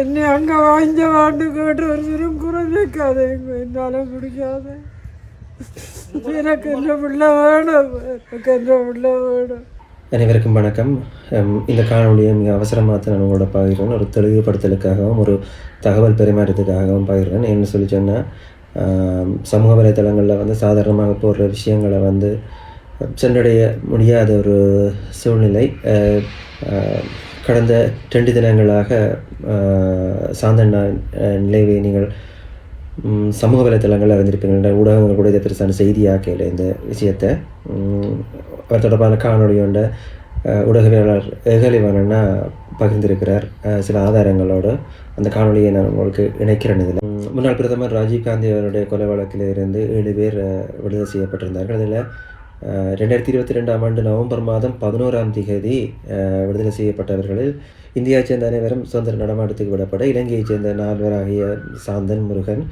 என்னை அங்கே வாங்க வாண்டு கேட்டு ஒரு சிறும் குறை வைக்காதேங்க என்னால் முடிக்காத எனக்கு என்ன பிள்ளை வேணும். எனக்கு என்ன பிள்ளை வேணும். அனைவருக்கும் வணக்கம். இந்த காணொலியை மிக அவசரமாக தான் நான் உங்களோட பகிர்றேன். ஒரு தெளிவுபடுத்தலுக்காகவும் ஒரு தகவல் பரிமாற்றத்துக்காகவும் பகிர்றேன். என்ன சொல்லி சொன்னால் சமூக வலைத்தளங்களில் வந்து சாதாரணமாக போடுற விஷயங்களை வந்து சென்றடைய முடியாத ஒரு சூழ்நிலை. கடந்த ரெண்டு தினங்களாக சாந்தண்ணா நிலைவை நீங்கள் சமூக வலைத்தளங்கள் அறிந்திருப்பீங்க ஊடகங்கள் கூட இதை பெருசான செய்தியாக்கையில் இந்த விஷயத்தை. அவர் தொடர்பான காணொலியோட ஊடகவியலாளர் ஏகலிவானன்னா பகிர்ந்திருக்கிறார். சில ஆதாரங்களோடு அந்த காணொலியை நான் உங்களுக்கு இணைக்கிறேன் இதில். முன்னாள் பிரதமர் ராஜீவ்காந்தி அவருடைய கொலை வழக்கில் இருந்து ஏழு பேர் விடுதலை செய்யப்பட்டிருந்தார்கள். அதில் ரெண்டாயிரத்தி இருபத்தி ரெண்டாம் ஆண்டு நவம்பர் மாதம் பதினோராம் திகதி விடுதலை செய்யப்பட்டவர்களில் இந்தியாவைச் சேர்ந்த அனைவரும் சுதந்திர நடமாட்டத்துக்கு விடப்பட இலங்கையைச் சேர்ந்த நால்வர் ஆகிய சாந்தன் முருகன்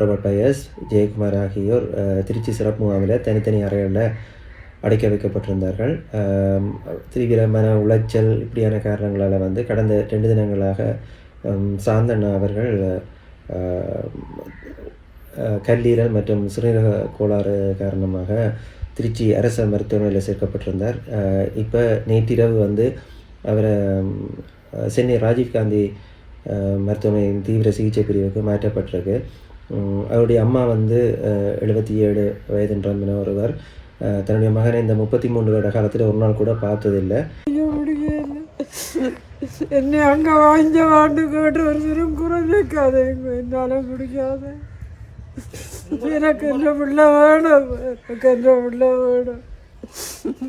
ரோபர்ட் பயஸ் ஜெயக்குமார் ஆகியோர் திருச்சி சிறப்பு முகாமில் தனித்தனி அறைகளில் அடைக்க வைக்கப்பட்டிருந்தார்கள். தீவிரமான மன உளைச்சல் இப்படியான காரணங்களால் வந்து கடந்த ரெண்டு தினங்களாக சாந்தன் அவர்கள் கல்லீரல் மற்றும் சிறுநீரக கோளாறு காரணமாக திருச்சி அரசு மருத்துவமனையில் சேர்க்கப்பட்டிருந்தார். இப்போ நேற்றிரவு வந்து அவரை சென்னை ராஜீவ்காந்தி மருத்துவமனையின் தீவிர சிகிச்சை பிரிவுக்கு மாற்றப்பட்டிருக்கு. அவருடைய அம்மா வந்து எழுபத்தி ஏழு வயதுன்ற ஒருவர் தன்னுடைய மகனை இந்த முப்பத்தி மூன்று வருட காலத்தில் ஒரு நாள் கூட பார்த்ததில்லை. ஐயோ என்னை அங்கே வாங்க வாண்டு கேட்டு ஒரு சிறும் குறை வைக்காதேங்க என்னால் பிடிக்காது எனக்கு என்ற பிள்ளை வேணும் எனக்கு என்ற பிள்ளை வேணும்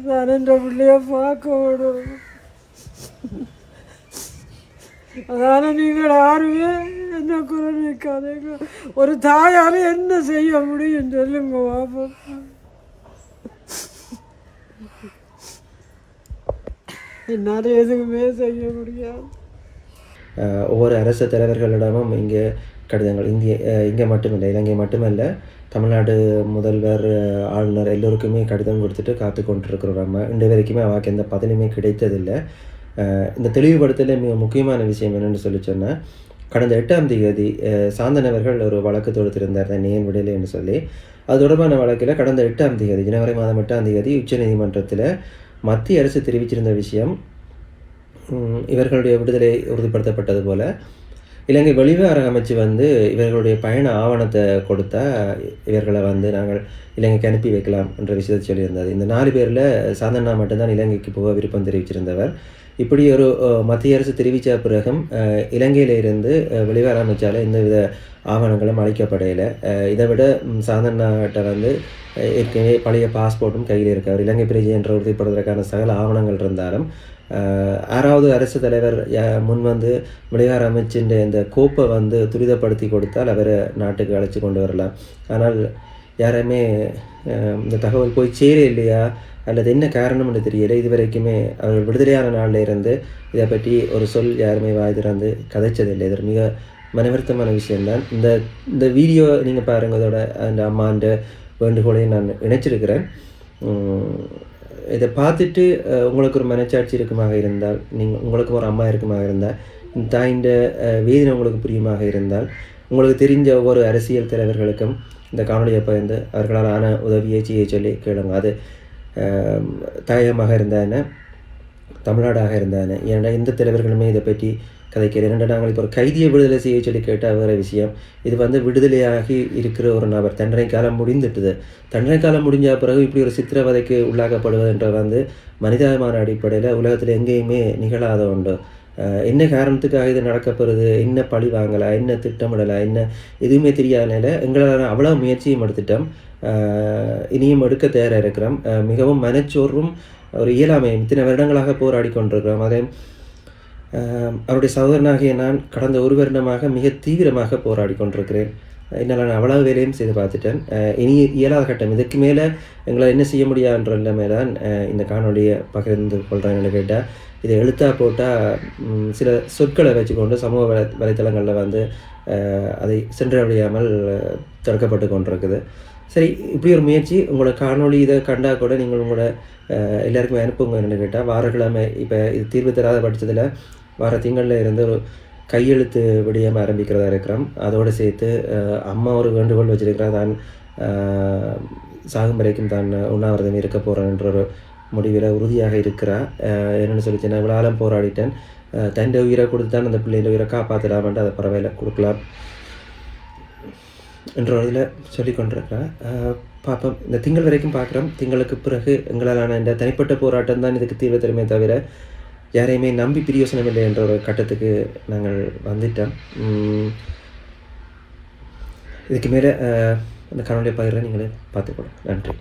நான் என்ற பிள்ளைய பார்க்க வேணும் அதால நீங்கள் யாருமே என்ன குரல் வைக்காதீங்க ஒரு தாயால் என்ன செய்ய முடியும் சொல்லுங்க பாப்போம் என்னால் எதுவுமே செய்ய முடியாது ஒவ்வொரு அரசு தலைவர்களிடமும் இங்கே கடிதங்கள். இந்திய இங்கே மட்டுமில்லை இலங்கை மட்டுமல்ல தமிழ்நாடு முதல்வர் ஆளுநர் எல்லோருக்குமே கடிதம் கொடுத்துட்டு காத்து கொண்டிருக்கிறோம். நம்ம இன்று வரைக்குமே அவாக்கு எந்த பதிலுமே கிடைத்ததில்லை. இந்த தெளிவுபடுத்தல மிக முக்கியமான விஷயம் என்னென்னு சொல்லி சொன்னால் கடந்த எட்டாம் தேதி சாந்தனவர்கள் ஒரு வழக்கு தொடுத்திருந்தார் தான் ஏன் விடலை என்று சொல்லி. அது தொடர்பான வழக்கில் கடந்த எட்டாம் தேதி ஜனவரி மாதம் எட்டாம் தேதி உச்சநீதிமன்றத்தில் மத்திய அரசு தெரிவிச்சிருந்த விஷயம் இவர்களுடைய விடுதலை உறுதிப்படுத்தப்பட்டது போல. இலங்கை வெளிவார அமைச்சு வந்து இவர்களுடைய பயண ஆவணத்தை கொடுத்தா இவர்களை வந்து நாங்கள் இலங்கைக்கு அனுப்பி வைக்கலாம் என்ற விஷயத்தை சொல்லியிருந்தது இந்த நாலு பேரில் சாந்தண்ணா மட்டும்தான் இலங்கைக்கு போக விருப்பம் தெரிவிச்சிருந்தவர். இப்படி ஒரு மத்திய அரசு தெரிவித்த பிறகும் இலங்கையிலிருந்து வெளிவர இருந்து வெளிவார அமைச்சால் எந்தவித ஆவணங்களும் அளிக்கப்படையில. இதை விட ம், நாட்டை வந்து ஏற்கனவே பழைய பாஸ்போர்ட்டும் கையில் இருக்கார். இலங்கை பிரஜை என்று உறுதிப்படுவதற்கான சகல ஆவணங்கள் இருந்தாலும் ஆறாவது அரசு தலைவர் யா- முன் வந்து வெளிவார அமைச்சின் இந்த கோப்பை வந்து துரிதப்படுத்தி கொடுத்தால் அவரை நாட்டுக்கு அழைச்சி கொண்டு வரலாம். ஆனால் யாருமே இந்த தகவல் போய் சேர இல்லையா? அல்லது என்ன காரணம்னு இது வரைக்குமே அவர் விடுதலையான நாளில் இருந்து இதை பற்றி ஒரு சொல் யாருமே வாய் திறந்து கதைச்சதில்லை. இது மிக மனவருத்தமான விஷயம்தான். இந்த இந்த வீடியோ நீங்கள் பாருங்கள் அதோட அந்த அம்மாண்ட வேண்டுகோளையும் நான் இணைச்சிருக்கிறேன். இதை பார்த்துட்டு உங்களுக்கு ஒரு மனச்சாட்சி இருக்குமாக இருந்தால் நீங்கள் உங்களுக்கு ஒரு அம்மா இருக்குமாக இருந்தால் இந்த தாயின்ற வேதனை உங்களுக்கு புரியுமாக இருந்தால் உங்களுக்கு தெரிஞ்ச ஒவ்வொரு அரசியல் தலைவர்களுக்கும் இந்த காணொலியை பகிர்ந்து அவர்களால் ஆன உதவியை செய்ய சொல்லி கேளுங்க. அது அஹ், தாயகமாக இருந்தான தமிழ்நாடாக இருந்தானே ஏன்னா எந்த தலைவர்களுமே இதை பற்றி கதைக்கிறேன். ரெண்டு நாங்கள் இப்போ ஒரு கைதியை விடுதலை செய்ய சொல்லி கேட்டால் வேறு விஷயம். இது வந்து விடுதலையாகி இருக்கிற ஒரு நபர். தண்டனை காலம் முடிந்துட்டுது. தண்டனை காலம் முடிஞ்ச பிறகு இப்படி ஒரு சித்திரவதைக்கு உள்ளாக்கப்படுவதுன்ற வந்து மனிதாபிமான அடிப்படையில் உலகத்தில் எங்கேயுமே நிகழாத உண்டு என்ன காரணத்துக்காக இது நடக்கப்படுது? என்ன பழி வாங்கலை? என்ன திட்டமிடலை? என்ன எதுவுமே தெரியாத எங்களால் அவ்வளோ முயற்சியும் எடுத்துட்டோம். இனியும் எடுக்க தயாராக இருக்கிறோம். அஹ் மிகவும் மனச்சோர்வும் ஒரு இயலாமை இத்தனை வருடங்களாக போராடி கொண்டிருக்கிறோம். அதை அவருடைய சகோதரனாகிய நான் கடந்த ஒரு வருடமாக மிக தீவிரமாக போராடி கொண்டிருக்கிறேன். என்னால் நான் அவ்வளவு வேலையும் செய்து பார்த்துட்டேன். இனி இயலாத கட்டம். இதுக்கு மேலே எங்களால் என்ன செய்ய முடியாதுன்ற நிலைமை தான் இந்த காணொலியை பகிர்ந்து கொள்கிறேன்னு கேட்டால் இதை எழுத்தா போட்டால் சில சொற்களை வச்சுக்கொண்டு சமூக வலை வலைத்தளங்களில் வந்து அதை சென்றடையாமல் ஆஹ் தடுக்கப்பட்டு கொண்டிருக்குது. சரி இப்படி ஒரு முயற்சி உங்களோட காணொளி இதை கண்டால் கூட நீங்கள் உங்களோட எல்லாருக்குமே அனுப்புங்க என்னென்னு கேட்டால் வாரக்கிழமை இப்போ இது தீர்வு தராத பட்சத்தில் வார திங்களில் இருந்து ஒரு கையெழுத்து விடியம் ஆரம்பிக்கிறதா இருக்கிறோம். அதோடு சேர்த்து அம்மா ஒரு வேண்டுகோள் வச்சிருக்கிறா தான் சாகும் வரைக்கும் தான் உண்ணாவிரதம் இருக்க போகிறேன்ற ஒரு முடிவில் உறுதியாக இருக்கிறா என்னென்னு சொல்லிச்சுன்னா நான் இவ்வளோ ஆழம் போராடிட்டேன். தண்டை உயிரை கொடுத்து தான் அந்த பிள்ளையில உயிரை காப்பாற்றலாமன்ட்டு அதை பரவாயில்ல கொடுக்கலாம். என்ற ஒரு இதில் சொல்லிக்கொண்டிருக்கிறேன் பார்ப்போம் இந்த திங்கள் வரைக்கும் பார்க்குறோம். திங்களுக்கு பிறகு எங்களாலான இந்த தனிப்பட்ட போராட்டம் தான் இதுக்கு தீர்வு தருமே தவிர யாரையுமே நம்பி பிரியோசனம் இல்லை என்ற ஒரு கட்டத்துக்கு நாங்கள் வந்துட்டோம். இதுக்கு மேலே அந்த கனவுடைய பகிர்வை நீங்களே பார்த்துக்கணும் நன்றி.